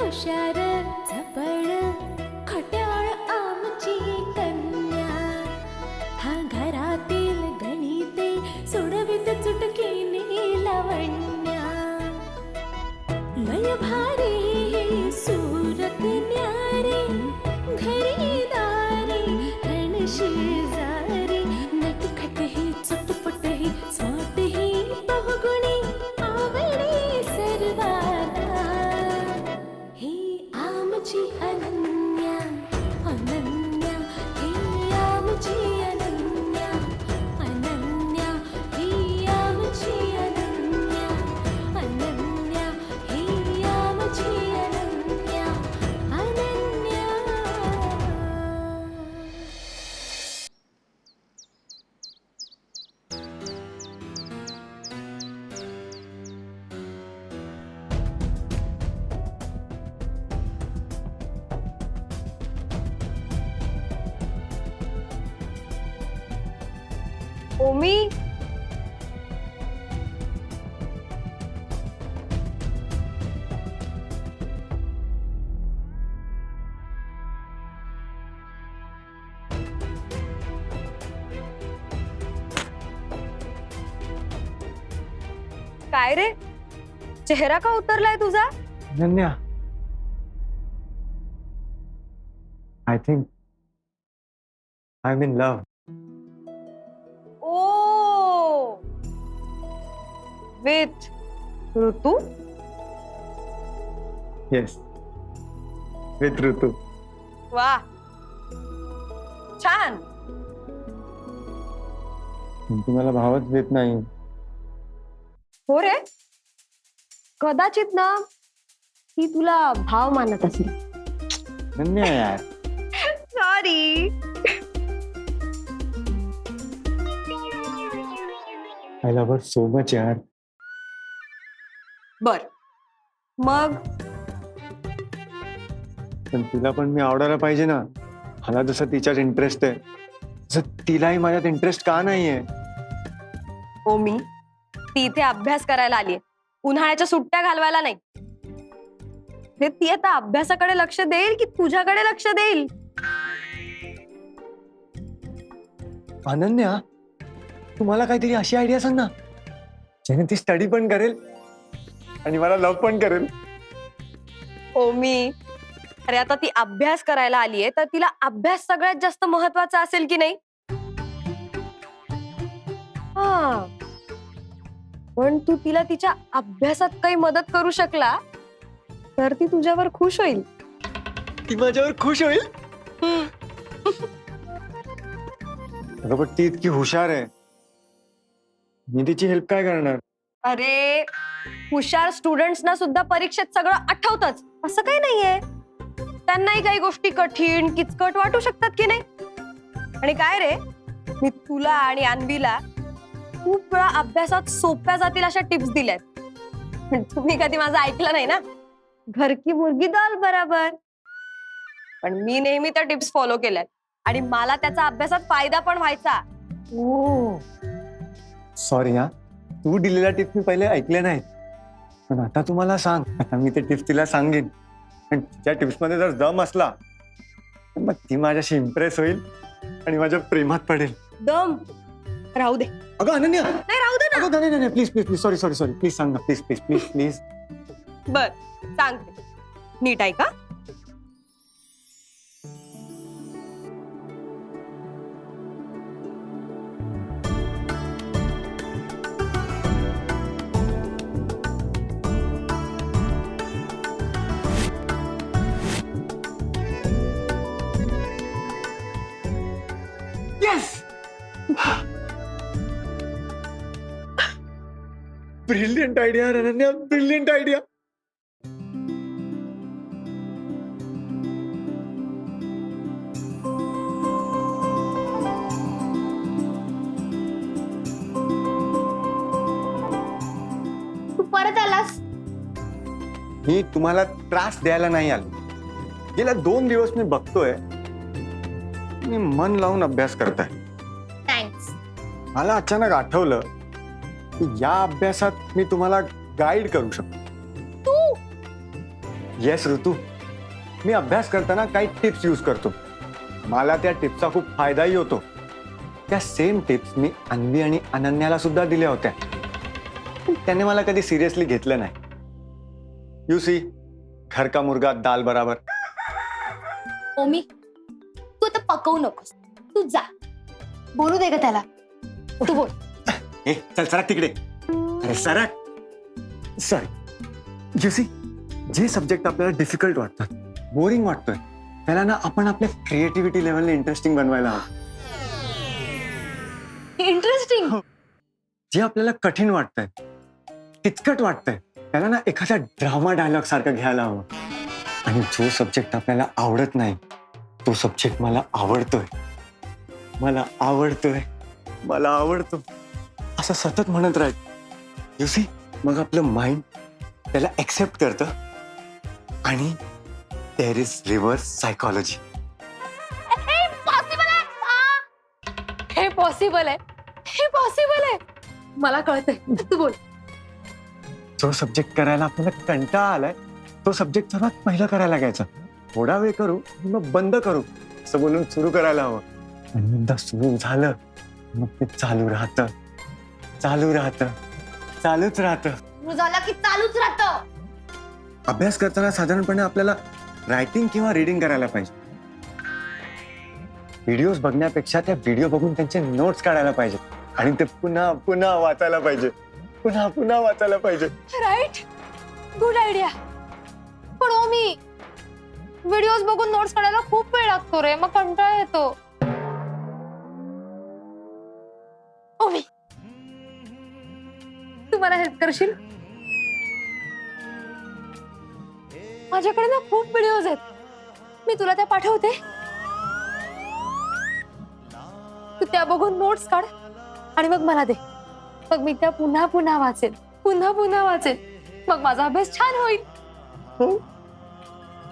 हुशार आमची अनन्या अनन्या काय रे चेहरा का उतरलाय तुझा? Ananya I think I am in love oh! With Ritu? Yes with Ritu. वा छान. तुम्हाला भावच देत नाही. हो रे. कदाचित ना ती तुला भाव मानत असेल. अनन्या यार. Sorry I love her so much यार. बर. मग? पण तिला पण मी आवडायला पाहिजे ना. मला जसं तिच्यात इंटरेस्ट आहे तसं तिलाही माझ्यात इंटरेस्ट का नाहीये? ओमी ती इथे अभ्यास करायला आलीये. उन्हाळ्याच्या सुट्ट्या घालवायला नाही. हे ती आता अभ्यासाकडे लक्ष देईल की तुझ्याकडे लक्ष देईल? अनन्या तुम्हाला काहीतरी अशी आयडिया सांग ना. ज्याने ती स्टडी पण करेल आणि मला लव्ह पण करेल. ओमी अरे आता ती अभ्यास करायला आलीये तर तिला अभ्यास सगळ्यात जास्त महत्त्वाचा असेल की नाही? हा. पण तू तिला तिच्या अभ्यासात काही मदत करू शकला तर ती तुझ्यावर खुश होईल. ती माझ्यावर खुश होईल? अगं पण ती इतकी हुशार आहे. मी तिची हेल्प काय करणार? अरे हुशार स्टुडंट्सना सुद्धा परीक्षेत सगळं आठवतच. असं काही नाहीये. त्यांनाही काही गोष्टी कठीण किचकट वाटू शकतात की नाही? आणि काय रे? मी तुला आणि अन्वीला खूप वेळा अभ्यासात सोप्या जातील अशा टिप्स दिल्यात. पण तुम्ही कधी माझं ऐकलं नाही ना? घर की मुर्गी दाल बराबर. पण मी नेहमी त्या टिप्स फॉलो केल्यात. आणि मला त्याचा अभ्यासात फायदा पण व्हायचा. ओ. सॉरी हा. तू दिलेल्या टिप्स मी पहिले ऐकले नाहीत. पण आता तुम्हाला सांग. आता मी ते टिप्स तिला सांगेन. आणि तिच्या टिप्समध्ये जर दम असला तर मग ती माझ्याशी इम्प्रेस होईल आणि माझ्या प्रेमात पडेल. दम. राहू दे. अगं अनन्या. नाही राहू दे ना. अगं नाही नाही please please please sorry sorry sorry please सांग ना प्लीज प्लीज प्लीज प्लीज बर सांगते. नीट आहे brilliant idea Ananya brilliant idea तू परत आलास? मी तुम्हाला त्रास द्यायला नाही आलो. गेल्या दोन दिवस मी बघतोय मी मन लावून अभ्यास करताय. थँक्स मला अचानक आठवलं या अभ्यासात मी तुम्हाला गाईड करू शकतो. तू? येस ऋतू. मी अभ्यास करताना काही टिप्स यूज करतो. मला त्या टिप्सचा खूप फायदाही होतो. त्या सेम टिप्स मी अन्वी आणि अनन्याला सुद्धा दिल्या होत्या. पण त्याने मला कधी सिरियसली घेतलं नाही. यू सी घर का मुर्गा दाल बराबर. ओमी तू आता पकवू नकोस. तू जा. बोलू दे ग त्याला. तू बोल. ए चल सरक तिकडे. अरे सरक सॉरी यू सी जे सब्जेक्ट आपल्याला डिफिकल्ट वाटतात बोरिंग वाटतोय त्याला ना आपण आपल्या क्रिएटिव्हिटी लेवलने इंटरेस्टिंग बनवायला हवं. इंटरेस्टिंग जे आपल्याला कठीण वाटतंय किचकट वाटतंय त्याला ना एखाद्या ड्रामा डायलॉग सारखं घ्यायला हवं. आणि जो सब्जेक्ट आपल्याला आवडत नाही तो सब्जेक्ट मला आवडतोय. मला आवडतोय. मला आवडतो. असं सतत म्हणत राहील यू सी मग आपलं माइंड त्याला एक्सेप्ट करतं. आणि देर इज रिव्हर्स सायकॉलॉजी हे पॉसिबल आहे. हे पॉसिबल आहे. मला कळतंय. तू बोल. जो सब्जेक्ट करायला आपल्याला कंटाळा आलाय. तो सब्जेक्ट सर्वात पहिला करायला घ्यायचा थोडा वेळ करू मग बंद करू. असं बोलून सुरू करायला हवं. आणि एकदा सुरू झालं मग ते चालू राहतं. चालू राहतं. चालूच राहतं. झाला की चालूच राहतं. अभ्यास करताना साधारणपणे आपल्याला रायटिंग किंवा रिडिंग करायला पाहिजे. व्हिडिओज बघण्यापेक्षा त्या व्हिडिओ बघून त्यांचे नोट्स काढायला पाहिजे. आणि ते पुन्हा पुन्हा वाचायला पाहिजे. पुन्हा पुन्हा वाचायला पाहिजे. राईट गुड आयडिया पण ओ मी व्हिडिओज बघून नोट्स काढायला खूप वेळ लागतो रे. मग कंटाळा येतो. तू मला हेल्प करशील? माझ्याकडे ना खूप व्हिडिओज आहेत. मी तुला त्या पाठवते. तू त्या बघून नोट्स काढ आणि मग मला दे. मग मी त्या पुन्हा पुन्हा वाचेन. पुन्हा पुन्हा वाचेन. मग माझा अभ्यास छान होईल. हो?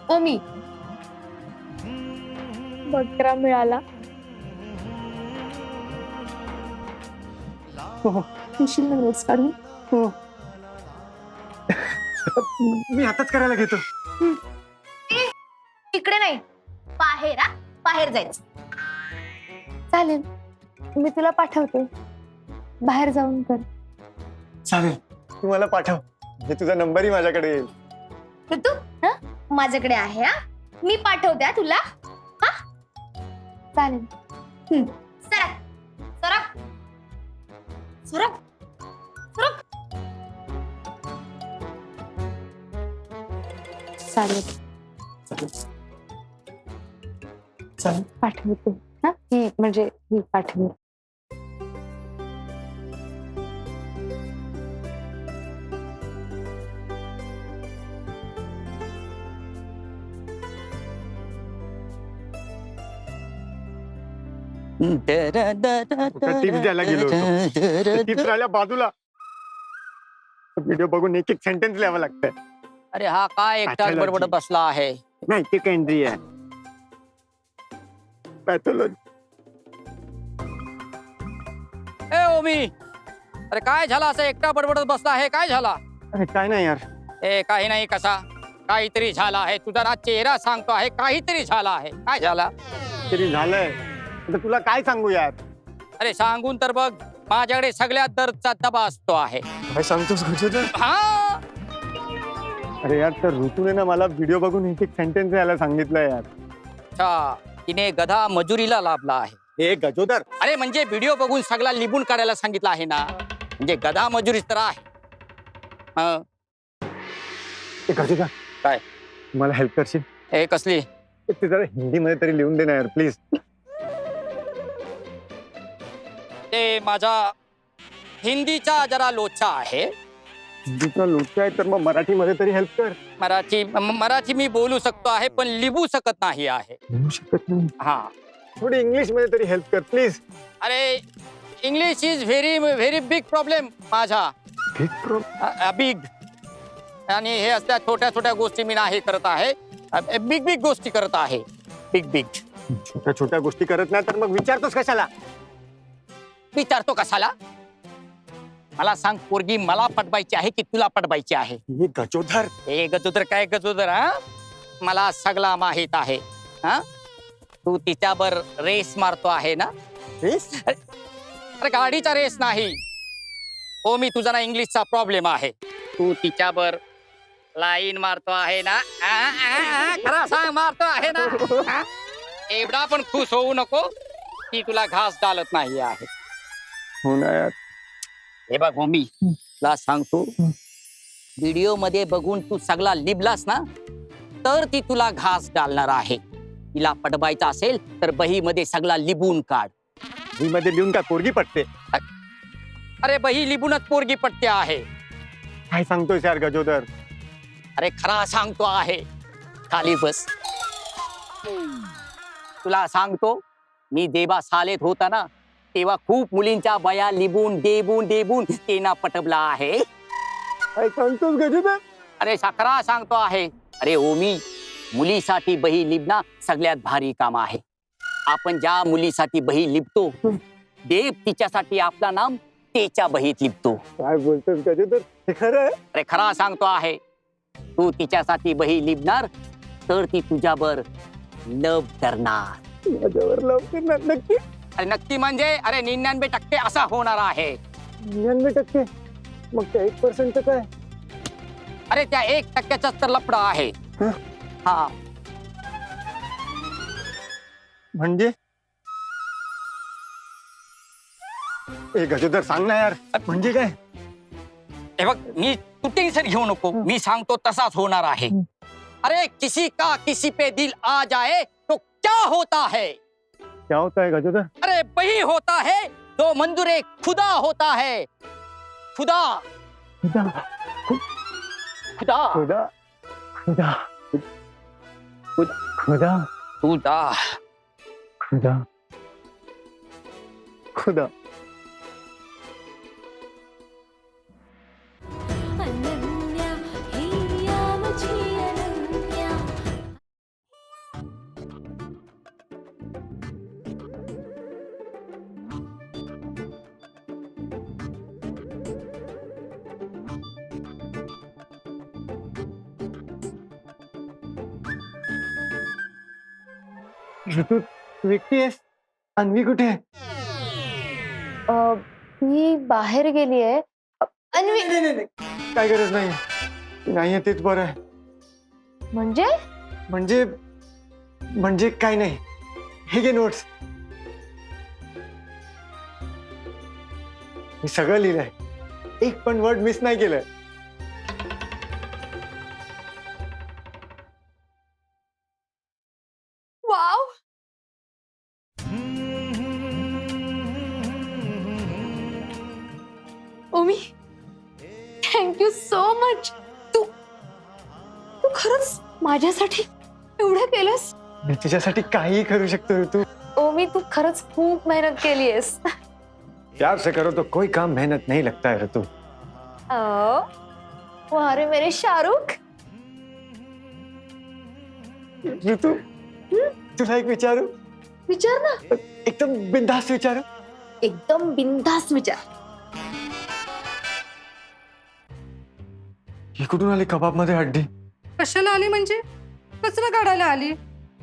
ओमी बकरा मिळाला. हो येशील ना नोट्स काढून हो. मी आताच करायला घेतो. तिकडे नाही. बाहेर हा. बाहेर जायचं. चालेल. मी तुला पाठवते. बाहेर जाऊन कर. चालेल. तू मला पाठव. म्हणजे तुझा नंबरही माझ्याकडे येईल. ऋतू हा माझ्याकडे आहे हा. मी पाठवते हा तुला. चालेल. सरक सरक सरक सरक चालेल. चालेल. पाठवते. हा? ही म्हणजे ही पाठवते. tips द्यायला गेलो टिप्स राहिल्या बाजूला. व्हिडिओ बघून एक एक सेंटेन्स लिहावं लागतंय. अरे हा काय एकटाच Pathology. बडबड बसला आहे? नाही ते केंद्रीय आहे. पॅथॉलॉजी ए ओमी! अरे काय झाला असं एकटा बडबडत बसला आहे? काय झाला? अरे काय नाही यार. ए काही नाही कसा? काहीतरी झाला आहे. तुझा ना चेहरा सांगतो आहे. काहीतरी झाला आहे. काय झाला? तरी झालंय. आता तुला काय सांगू यार? अरे सांगून तर बघ. माझ्याकडे सगळ्यात दर्दचा डबा असतो आहे. काय सांगतोस? हा! अरे यार तर ऋतूने ना मला व्हिडिओ बघून एक एक सेंटेन्स लिहायला सांगितलं यार. अच्छा तिने गधा मजुरीला लाभला आहे. हे गजोदर. अरे म्हणजे व्हिडिओ बघून सगळा लिबून काढायला सांगितलं आहे ना? म्हणजे गधा मजुरीच तर आहे. हं, हे गजोदर. काय? मला हेल्प करशील? ए कसली? ते जरा हिंदीमध्ये तरी लिहून दे ना यार प्लीज ते माझा हिंदीचा जरा लोचा आहे. दुसरा लोक आहे तर मग मराठीमध्ये तरी हेल्प कर. मराठी म- मराठी मी बोलू शकतो आहे पण लिहू शकत नाही आहे. लिहू शकत नाही? हा. थोडी इंग्लिशमध्ये तरी हेल्प कर प्लीज अरे English is very very big problem माझा. बिग आणि हे असल्या छोट्या छोट्या गोष्टी मी नाही करत आहे. बिग बिग गोष्टी करत आहे. बिग बिग छोट्या छोट्या गोष्टी करत नाही तर मग विचारतोस कशाला? विचारतो कशाला? मला सांग पोरगी मला पटवायची आहे की तुला पटवायची आहे? हे गजोधर हे गजोदर काय गजोदर हा? मला सगळा माहीत आहे हा? तू तिच्यावर रेस मारतो आहे ना? रेस? अरे गाडीचा रेस नाही. हो मी तुझा ना इंग्लिशचा प्रॉब्लेम आहे. तू तिच्यावर लाईन मारतो आहे ना? आ, आ, आ, खरा सांग मारतो आहे ना? हा? एवढा पण खुश होऊ नको की तुला घास डालत नाही आहे. हो ना यार. हे बघ मम्मी तुला सांगतो व्हिडिओमध्ये बघून तू सगळा लिबलास ना तर ती तुला घास डालणार आहे. तिला पटवायचा असेल तर बही मध्ये सगळा लिबून काढ. ही मध्ये लिहून काय पोरगी पटते? अरे बही लिबूनच पोरगी पटते आहे. काय सांगतोय यार गजोदर? अरे खरा सांगतो आहे. खाली बस. तुला सांगतो मी देवा सालेत होता ना तेव्हा खूप मुलींच्या बया लिबून देबून देबून तेना पटवला आहे. सांगतोस अरे साखरा सांगतो आहे. अरे ओमी मुलीसाठी बही लिबना सगळ्यात भारी काम आहे. आपण ज्या मुलीसाठी बही लिबतो देव तिच्यासाठी आपला नाम तेच्या बहीत लिबतो काय बोलतोस हे खरं आहे? अरे खरा सांगतो आहे. तू तिच्यासाठी बही लिबणार तर ती तुझ्यावर लव करणार माझ्यावर लवकर नक्की? अरे नक्की म्हणजे अरे निन्यानवे टक्के असा होणार आहे. निन्यानवे टक्के? मग त्या एक पर्सेंट काय? अरे त्या एक टक्क्याचाच तर लपडा आहे. हं? हा. म्हणजे? ए गजोदर सांग ना यार. म्हणजे काय? हे बघ मी तुटिंग सर घेऊ नको. मी सांगतो तसाच होणार आहे. अरे किसी का किसी पे दिल आ जाए तो क्या होता है? क्या होता है गजोदर? अरे वही होता है जो मंजूरे खुदा होता है। खुदा। खुदा। खुदा। खुदा। खुदा। खुदा। खुदा। खुदा। खुदा। ऋतू तू एकटी आहेस अन्वी कुठे आहे? अ, मी बाहेर गेली आहे. अन्वी नाही, नाही, नाही. काय गरज नाही ती नाहीये तेच बरं आहे. म्हणजे? म्हणजे म्हणजे काय नाही. हे घे नोट्स मी सगळं लिहिलंय. एक पण वर्ड मिस नाही केलंय. थँक्यू सो मच तू तू खरंच माझ्यासाठी एवढं केलंस? मी तुझ्यासाठी काही करू शकतो ऋतू. ओमी तू खरंच खूप मेहनत केली आहेस प्यार से करो तो कोई काम मेहनत नहीं लगता है ऋतू. वाह रे मेरे शाहरुख? ऋतू तुला एक विचारू? विचार ना. एकदम बिनधास्त विचारू. एकदम बिनधास्त विचार. ही कुठून आली कबाबमध्ये हड्डी? कशाला आली म्हणजे? कचरा काढायला आली.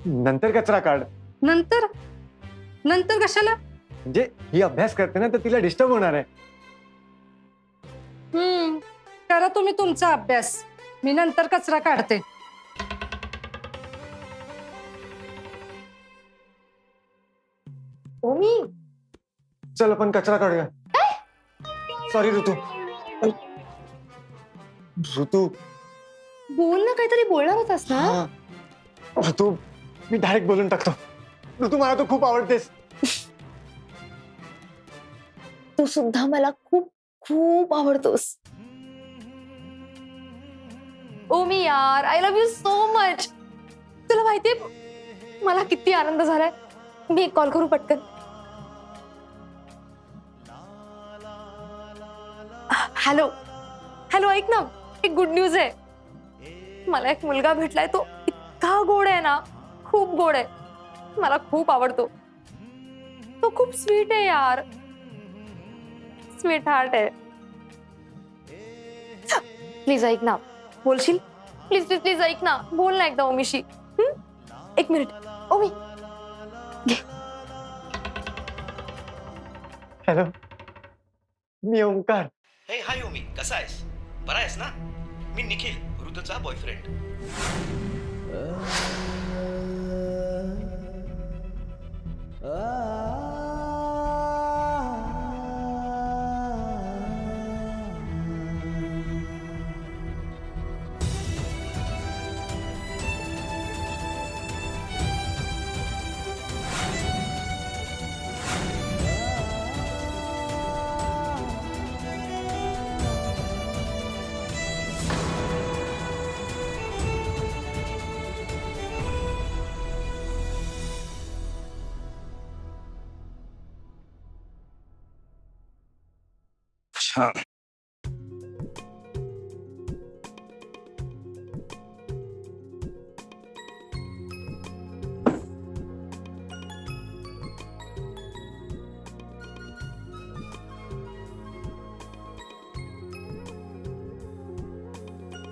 नंतर कचरा काढ. नंतर? नंतर कशाला? म्हणजे ही अभ्यास करते ना तर तिला डिस्टर्ब होणार आहे. हम्म. करा तुम्ही तुमचा अभ्यास. मी नंतर कचरा काढते. ओमी. चल आपण कचरा काढूया. सॉरी ऋतू. ऋतू. बोल ना काहीतरी बोलणार होतास ना? हा. ऋतू मी डायरेक्ट बोलून टाकतो. ऋतू मला तू खूप आवडतेस. तू सुद्धा मला खूप खूप आवडतोस. ओमी यार I love you so much तुला माहितीये मला किती आनंद झालाय. मी एक कॉल करू पटकन. हॅलो हॅलो ऐक ना. एक गुड न्यूज आहे. मला एक मुलगा भेटलाय तो इतका गोड आहे ना खूप गोड आहे. मला खूप आवडतो. तो खूप स्वीट आहे यार. स्वीट हार्ट आहे. प्लीज ऐक ना. बोलशील? प्लीज प्लीज प्लीज ऐक ना. बोल ना एकदा ओमीशी? एक मिनिट ओमी. हॅलो मी ओंकार. Hey hi Omi. कसा आहेस? बरा आहेस ना? मी निखिल ऋतूचा बॉयफ्रेंड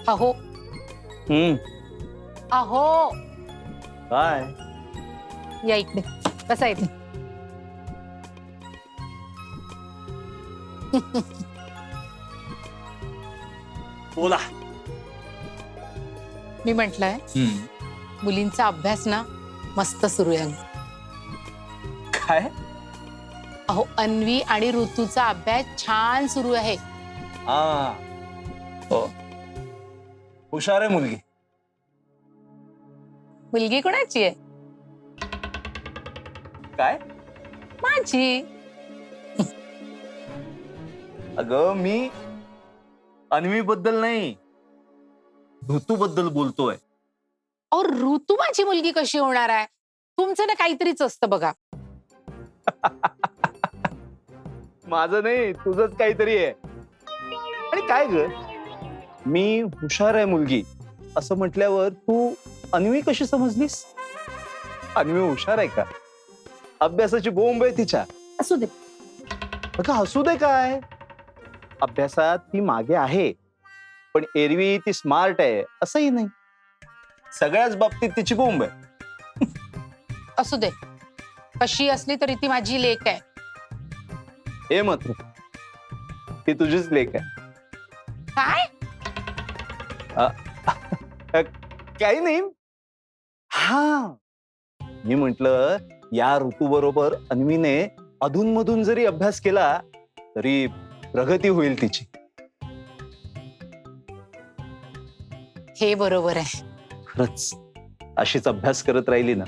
अहो. हम्म. अहो. काय? या इकडे. कसा आहे बोला. मी म्हटलंय मुलींचा अभ्यास ना मस्त सुरू आहे. काय? अहो अन्वी आणि ऋतूचा अभ्यास छान सुरू आहे. हा हो. हुशार आहे मुलगी. मुलगी कोणाची आहे? काय? माझी. अगं मी अन्वी बद्दल नाही ऋतू बद्दल बोलतोय. अहो ऋतू माझी मुलगी कशी होणार आहे? तुमचं ना काहीतरीच असतं बघा. माझं नाही तुझंच काहीतरी आहे. आणि काय ग? मी हुशार आहे मुलगी. असं म्हटल्यावर तू अन्वी कशी समजलीस? अन्वी हुशार आहे का? अभ्यासाची बोंब आहे तिच्या. असू दे. अगं हसू दे काय? अभ्यासात ती मागे आहे. पण एरवी ती स्मार्ट आहे. असंही नाही. सगळ्याच बाबतीत तिची बोंब आहे. असू दे. कशी असली तरी ती माझी लेक आहे. हे मात्र. ती तुझीच लेख आहे. काय? काही नाही. हा. मी म्हंटल या ऋतू बरोबर अन्वीने अधूनमधून जरी अभ्यास केला तरी प्रगती होईल तिची. हे बरोबर आहे. खरंच अशीच अभ्यास करत राहिली ना.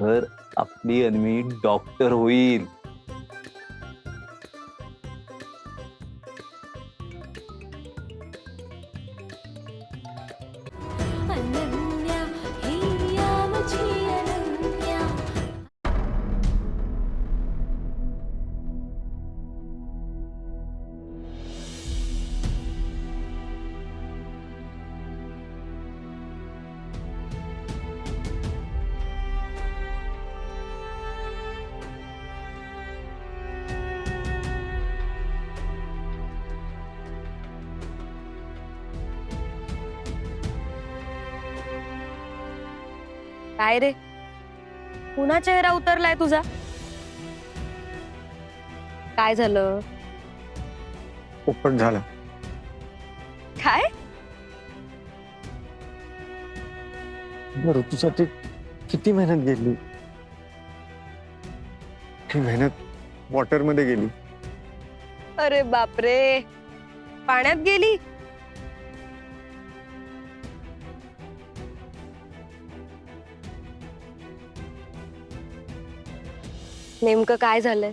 तर आपली अन्वी डॉक्टर होईल. काय रे. पुन्हा चेहरा उतरलाय तुझा. काय झालं? पोपट झाला. काय? ऋतूसाठी किती मेहनत गेली. ती मेहनत वॉटरमध्ये गेली. अरे बापरे. पाण्यात गेली? नेमकं काय झालंय?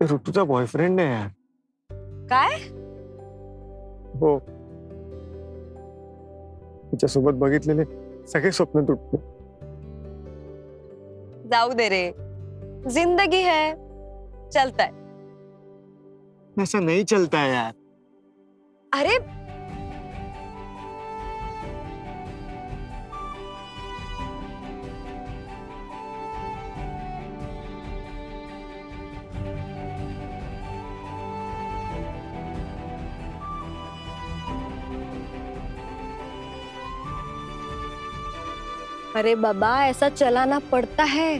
ते ऋतूचा बॉयफ्रेंड आहे यार. काय? हो. तिच्यासोबत बघितलेले सगळे स्वप्न तुटते जाऊ दे रे. ज़िंदगी है चलता है ऐसा नहीं चलता है यार. अरे अरे बाबा ऐसा चलाना पड़ता है।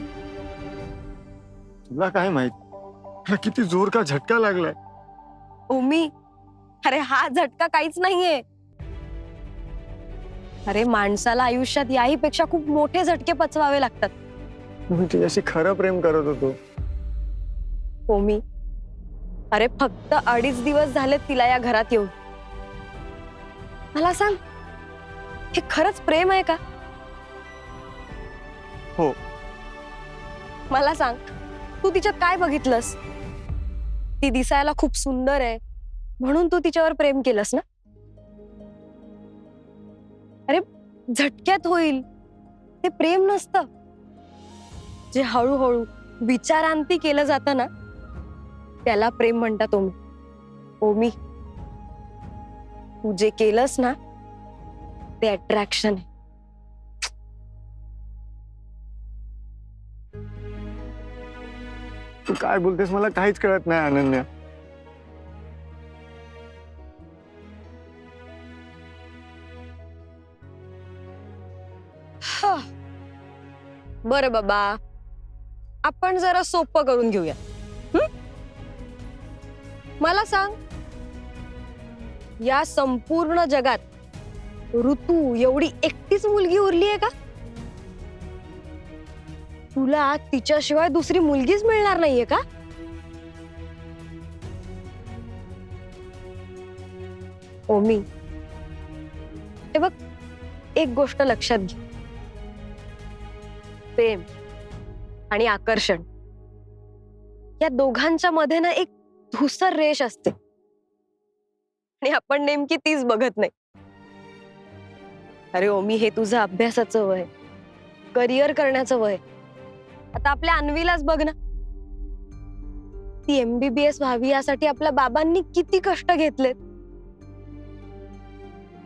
तुला काय माहीत? किती जोर का झटका लागलाय. ओमी अरे हा झटका काहीच नाहीये. अरे माणसाला आयुष्यात याही पेक्षा खूप मोठे झटके पचवावे लागतात. मी तुझ्याशी खरं प्रेम करत होतो. ओमी अरे फक्त अडीच दिवस झाले तिला या घरात येऊन. मला सांग हे खरंच प्रेम आहे का? हो. मला सांग तू तिच्यात काय बघितलंस? ती दिसायला खूप सुंदर आहे म्हणून तू तिच्यावर प्रेम केलंस ना? अरे झटक्यात होईल. ते प्रेम नसतं. जे हळूहळू विचारांती केलं जातं ना त्याला प्रेम म्हणतात ओमी. ओमी तू जे केलंस ना ते अट्रॅक्शन आहे. तू काय बोलतेस? मला काहीच कळत नाही अनन्या. हा. बरं बाबा. आपण जरा सोपं करून घेऊया. मला सांग. या संपूर्ण जगात ऋतू एवढी एकटीच मुलगी उरली आहे का? तुला तिच्याशिवाय दुसरी मुलगीच मिळणार नाहीये का? ओमी हे बघ एक गोष्ट लक्षात घे. प्रेम आणि आकर्षण या दोघांच्या मध्ये ना एक धुसर रेष असते. आणि आपण नेमकी तीच बघत नाही. अरे ओमी हे तुझं अभ्यासाचं वय. करिअर करण्याचं वय. आता आपल्या अन्वीलाच बघ ना. ती एमबीबीएस व्हावी यासाठी आपल्या बाबांनी किती कष्ट घेतलेत.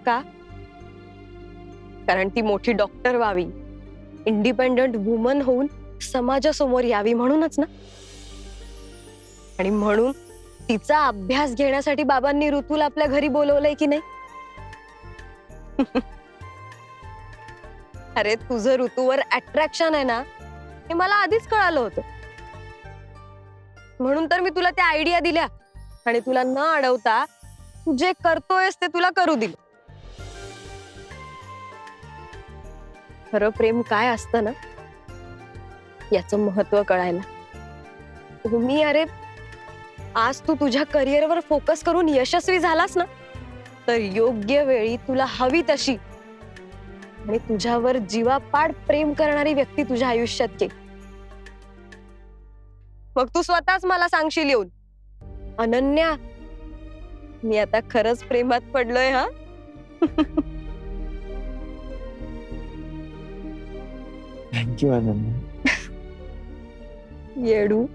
का? कारण ती मोठी डॉक्टर व्हावी. इंडिपेंडंट वुमन होऊन समाजासमोर यावी म्हणूनच ना. आणि म्हणून तिचा अभ्यास घेण्यासाठी बाबांनी ऋतूला आपल्या घरी बोलवलंय की नाही? अरे तुझं ऋतूवर अट्रॅक्शन आहे ना. हे मला आधीच कळालं होतं. म्हणून तर मी तुला त्या आयडिया दिल्या आणि तुला न अडवता तू जे करतोयस ते तुला करू दिलं. खरं प्रेम काय असतं ना? याचं महत्त्व कळायला. तुम्ही अरे आज तू तुझ्या करिअरवर फोकस करून यशस्वी झालास ना? तर योग्य वेळी तुला हवी तशी. आणि तुझ्यावर जीवापाड प्रेम करणारी व्यक्ती तुझ्या आयुष्यात येईल. मग तू स्वतःच मला सांगशील येऊन. अनन्या मी आता खरंच प्रेमात पडलोय हा? Thank you Ananya. येडू.